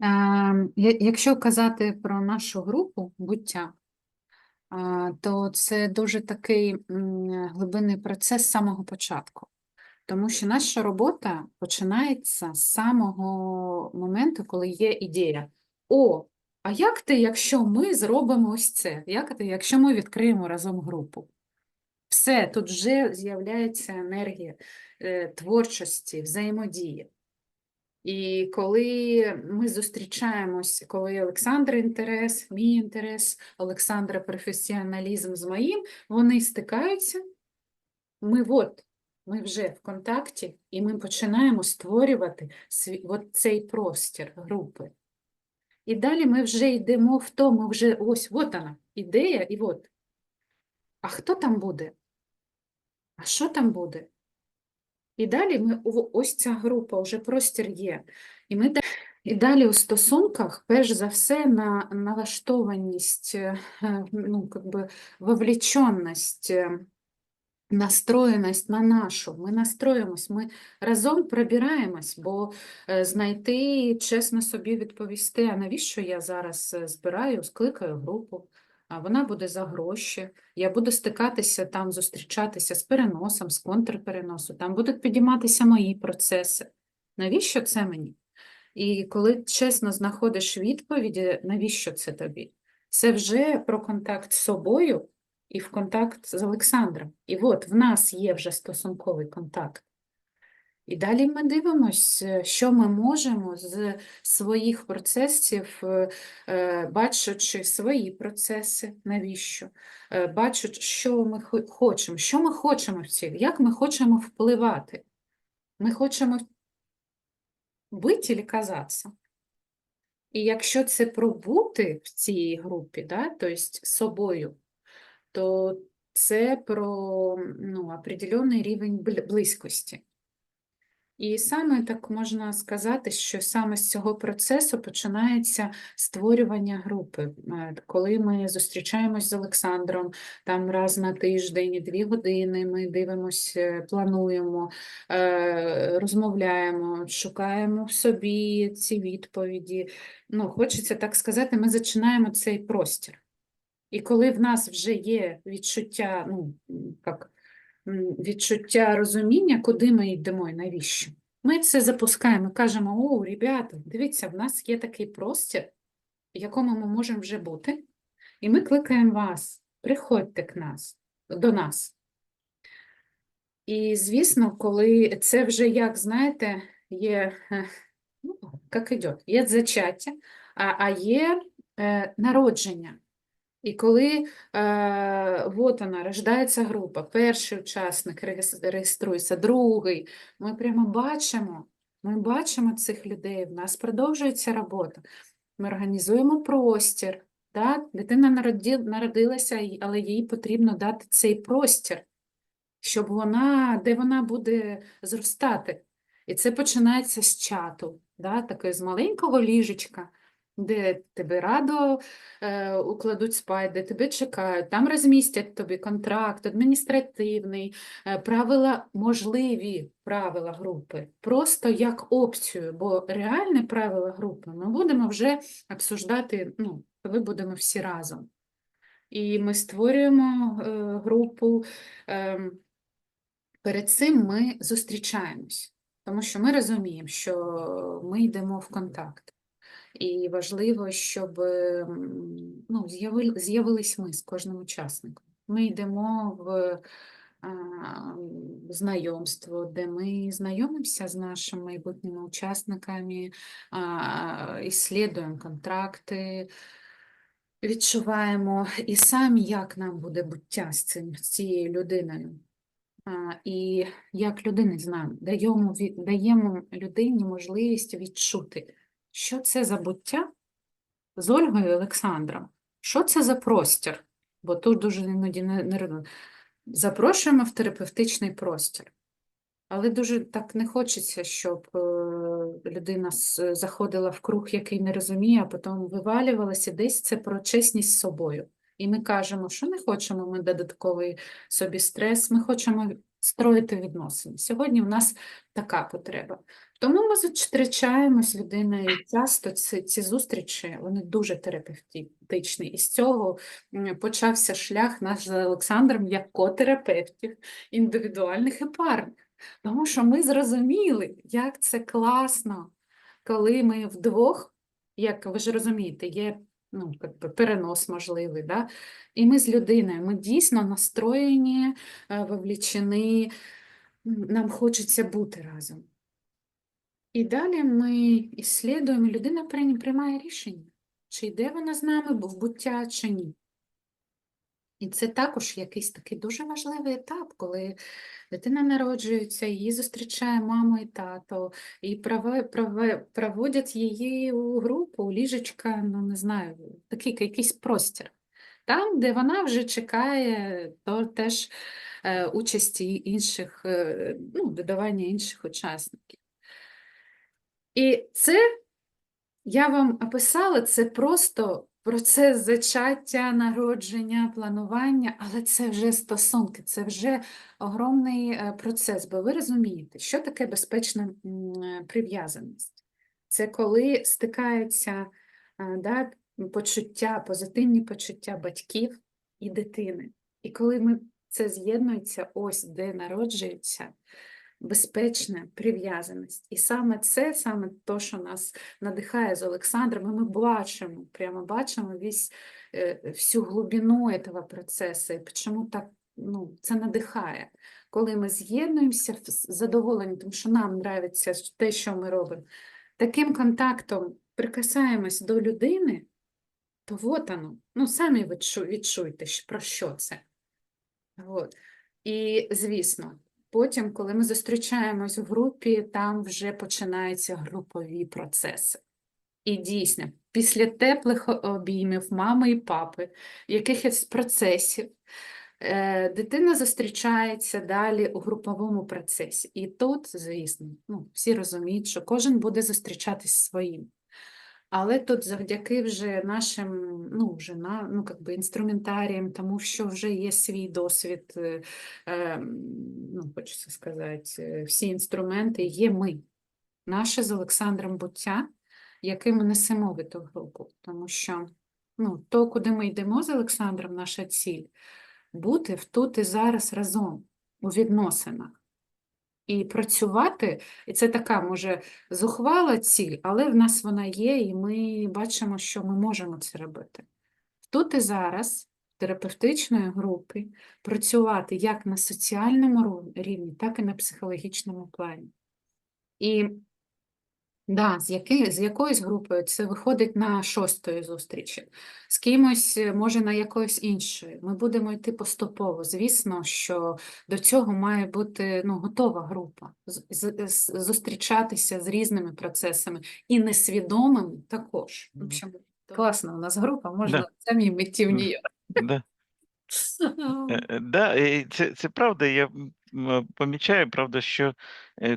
Ем, Якщо казати про нашу групу буття, то це дуже такий глибинний процес з самого початку. Тому що наша робота починається з самого моменту, коли є ідея. О, а як ти, якщо ми зробимо ось це? Як ти, якщо ми відкриємо разом групу? Все, тут вже з'являється енергія е, творчості, взаємодії. І коли ми зустрічаємось, коли Олександра інтерес, мій інтерес, Олександра професіоналізм з моїм, вони стикаються, ми от, ми вже в контакті, і ми починаємо створювати свій, от цей простір групи. І далі ми вже йдемо в то, ми вже ось, от вона, ідея, і от. А хто там буде? А що там буде? І далі ми ось ця група, вже простір є. І ми і далі у стосунках, перш за все, на налаштованість, е, ну, как би вовлеченность, е, настроєність на нашу. Ми настроїмось, ми разом пробираємось, бо е, знайти, чесно собі відповісти, а навіщо я зараз збираю, скликаю групу, вона буде за гроші. Я буду стикатися там, зустрічатися з переносом, з контрпереносу, там будуть підійматися мої процеси. Навіщо це мені? І коли чесно знаходиш відповіді, навіщо це тобі? Це вже про контакт з собою і в контакт з Олександром. І от в нас є вже стосунковий контакт. І далі ми дивимося, що ми можемо з своїх процесів, е, е, бачачи свої процеси, навіщо, е, бачачи, що ми хочемо, що ми хочемо в цій, як ми хочемо впливати. Ми хочемо бути чи казатися. І якщо це про бути в цій групі, да, тобто собою, то це про ну, определенний рівень близькості. І саме так можна сказати, що саме з цього процесу починається створювання групи. Е, Коли ми зустрічаємось з Олександром, там раз на тиждень, дві години, ми дивимося, плануємо, е, розмовляємо, шукаємо в собі ці відповіді. Ну, хочеться так сказати, ми зачинаємо цей простір. І коли в нас вже є відчуття, ну, як, відчуття розуміння, куди ми йдемо і навіщо, ми це запускаємо, кажемо: о, ребята, дивіться, в нас є такий простір, в якому ми можемо вже бути, і ми кликаємо вас, приходьте к нас, до нас. І, звісно, коли це вже, як знаєте, є, е, ну, як іде, є зачаття, а, а є е, народження. І коли е, вот вона, рождається група, перший учасник реєс- реєструється, другий, ми прямо бачимо, ми бачимо цих людей, в нас продовжується робота. Ми організуємо простір. Да? Дитина народилася, але їй потрібно дати цей простір, щоб вона, де вона буде зростати. І це починається з чату, да? такої з маленького ліжечка, де тебе радо е, укладуть спать, де тебе чекають, там розмістять тобі контракт, адміністративний, е, правила, можливі правила групи, просто як опцію, бо реальні правила групи ми будемо вже обсуждати, ну, коли будемо всі разом. І ми створюємо е, групу. ем, Перед цим ми зустрічаємось, тому що ми розуміємо, що ми йдемо в контакт. І важливо, щоб ну, з'яви- з'явились ми з кожним учасником. Ми йдемо в знайомство, де ми знайомимося з нашими майбутніми учасниками, іслідуємо контракти, відчуваємо і самі, як нам буде буття з цим, з цією людиною. І як людини знаємо, даємо, ві- даємо людині можливість відчути, що це за буття з Ольгою і Олександром, що це за простір, бо тут дуже іноді не, не запрошуємо в терапевтичний простір. Але дуже так не хочеться, щоб е, людина заходила в круг, який не розуміє, а потім вивалювалася десь це про чесність з собою. І ми кажемо, що не хочемо ми додатковий собі стрес, ми хочемо строїти відносини. Сьогодні в нас така потреба. Тому ми зустрічаємось з людиною часто. Ці, ці зустрічі вони дуже терапевтичні. І з цього почався шлях наш з Олександром як котерапевтів, індивідуальних і парних. Тому що ми зрозуміли, як це класно, коли ми вдвох, як ви ж розумієте, є ну, перенос можливий, да? і ми з людиною, ми дійсно настроєні, е, вовлічені, нам хочеться бути разом. І далі ми іслідуємо, людина приймає рішення, чи йде вона з нами бо в чи ні. І це також якийсь такий дуже важливий етап, коли дитина народжується, її зустрічає мама і тато, і проводять її у групу, у ліжечка, ну не знаю, такий якийсь простір. Там, де вона вже чекає то теж е, участі інших, е, ну, додавання інших учасників. І це я вам описала, це просто процес зачаття, народження, планування, але це вже стосунки, це вже огромний е, процес, бо ви розумієте, що таке безпечна е, прив'язаність. Це коли стикаються е, да, почуття, позитивні почуття батьків і дитини. І коли ми це з'єднується, ось де народжується безпечна прив'язаність. І саме це, саме то, що нас надихає з Олександром, ми бачимо, прямо бачимо весь, е, всю глибину цього процесу, і чому так ну, це надихає. Коли ми з'єднуємося з задоволенням, тому що нам подобається те, що ми робимо, таким контактом прикасаємось до людини, то от воно, ну самі відчуйте, про що це. От. І, звісно, потім, коли ми зустрічаємось в групі, там вже починаються групові процеси. І дійсно, після теплих обіймів мами і папи, якихось процесів, е, дитина зустрічається далі у груповому процесі. І тут, звісно, ну, всі розуміють, що кожен буде зустрічатись своїм. Але тут завдяки вже нашим, ну, вже на, ну, как би інструментаріям, тому що вже є свій досвід, е, е, ну, хочеться сказати, е, всі інструменти є ми, наше з Олександром буття, яке ми несемо в ту групу. Тому що ну, то, куди ми йдемо з Олександром, наша ціль бути в тут і зараз разом у відносинах. І працювати, і це така, може, зухвала ціль, але в нас вона є, і ми бачимо, що ми можемо це робити. Тут і зараз в терапевтичної групи працювати як на соціальному рівні, так і на психологічному плані. І да, з, яки, з якоюсь групою це виходить на шостої зустрічі, з кимось, е, може, на якоїсь іншої. Ми будемо йти поступово. Звісно, що до цього має бути ну, готова група, з- з- з- зустрічатися з різними процесами і несвідомими також. В общем, класна у нас група, можна Да. самі митті в. Да. Е, е, Да, це, це правда. Я помічаю, правда, що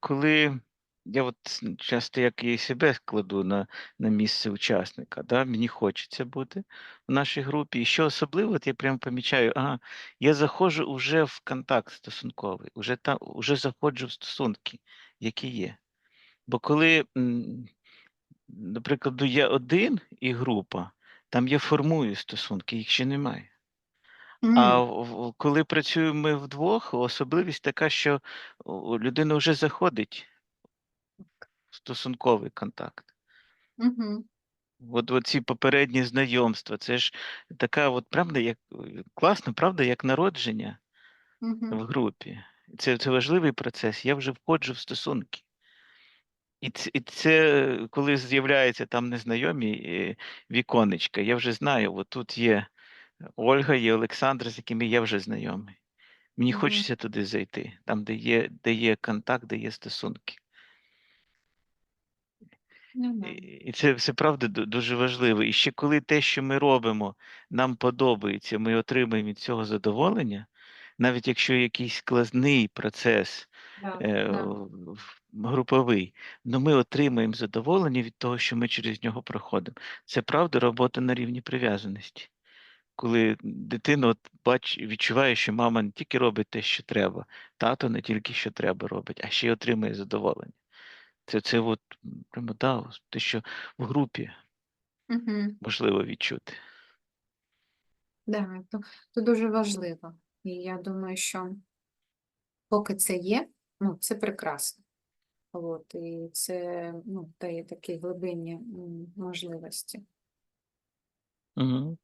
коли я от часто як і себе складу на, на місце учасника, да, мені хочеться бути в нашій групі. І що особливо, от я прямо помічаю, ага, я заходжу вже в контакт стосунковий, уже там, уже заходжу в стосунки, які є. Бо коли, м, до я один і група, там я формую стосунки, їх ще немає. А в- в- коли працюємо ми вдвох, особливість така, що людина вже заходить стосунковий контакт. мгм, От, от ці попередні знайомства, це ж така, от правда, як класно, правда, як народження в групі. Це, це важливий процес. Я вже входжу в стосунки. І це, і це коли з'являються там незнайомі е, віконечка, я вже знаю, от тут є Ольга, є Олександр, з якими я вже знайомий. Мені Мгм. хочеться туди зайти, там, де є, де є контакт, де є стосунки. Ну, І, це все правда дуже важливо. І ще коли те, що ми робимо, нам подобається, ми отримуємо від цього задоволення, навіть якщо якийсь складний процес Да, е, да. груповий, але ми отримуємо задоволення від того, що ми через нього проходимо. Це правда робота на рівні прив'язаності. Коли дитина от бач, відчуває, що мама не тільки робить те, що треба, тато не тільки що треба робить, а ще й отримує задоволення. Це це от прямо да, те, що в групі Угу. можливо відчути. Да, то, то дуже важливо. І я думаю, що поки це є, ну, це прекрасно. От, і це ну, дає такі глибинні м, можливості. Угу.